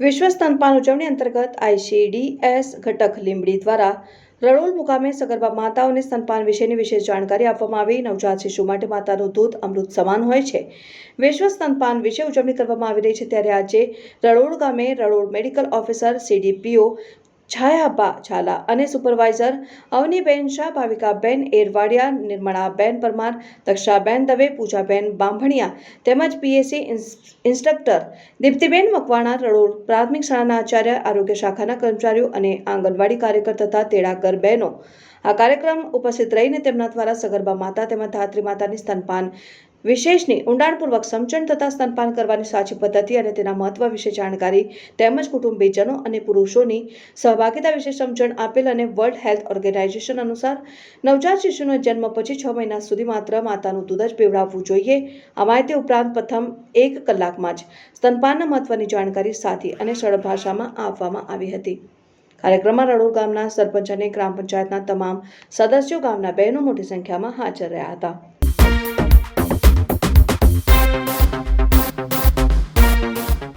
વિશ્વ સ્તનપાન ઉજવણી અંતર્ગત આઈસીડીએસ ઘટક લીંબડી દ્વારા રડોલ મુકામે સગર્ભા માતાઓને સ્તનપાન વિશેની વિશેષ જાણકારી આપવામાં આવી. નવજાત શિશુ માટે માતાનું દૂધ અમૃત સમાન હોય છે. વિશ્વ સ્તનપાન વિશે ઉજવણી કરવામાં આવી રહી છે ત્યારે આજે રડોળ ગામે Radol medical officer CDPO Chhayaba Jhala અને સુપરવાઇઝર અવનીબેન શાહ, ભાવિકાબેન એરવાડિયા, નિર્મળાબેન પરમાર, દક્ષાબેન દવે, પૂજાબેન બાંભણિયા તેમજ પીએસસી ઇન્સ્ટ્રક્ટર દીપ્તિબેન મકવાણા, રડોળ પ્રાથમિક શાળાના આચાર્ય, આરોગ્ય શાખાના કર્મચારીઓ અને આંગણવાડી કાર્યકર તથા તેડાગર બહેનો. આ કાર્યક્રમ ઉપસ્થિત રહીને તેમના દ્વારા સગર્ભા માતા તેમજ ધાત્રી માતાની સ્તનપાન વિશેષની ઊંડાણપૂર્વક સમજણ તથા સ્તનપાન કરવાની સાચી પદ્ધતિ અને તેના મહત્વ વિશે જાણકારી તેમજ કુટુંબીજનો અને પુરુષોની સહભાગિતા વિશે સમજણ આપેલ અને વર્લ્ડ હેલ્થ ઓર્ગેનાઇઝેશન અનુસાર નવજાત શિશુનો જન્મ પછી છ મહિના સુધી માત્ર માતાનું દૂધ જ પીવડાવવું જોઈએ. આ માહિતી ઉપરાંત પ્રથમ એક કલાકમાં જ સ્તનપાનના મહત્વની જાણકારી સાથી અને સરળ ભાષામાં આપવામાં આવી હતી. કાર્યક્રમમાં રડોળ ગામના સરપંચ અને ગ્રામ પંચાયતના તમામ સદસ્યો ગામના બહેનો મોટી સંખ્યામાં હાજર રહ્યા હતા.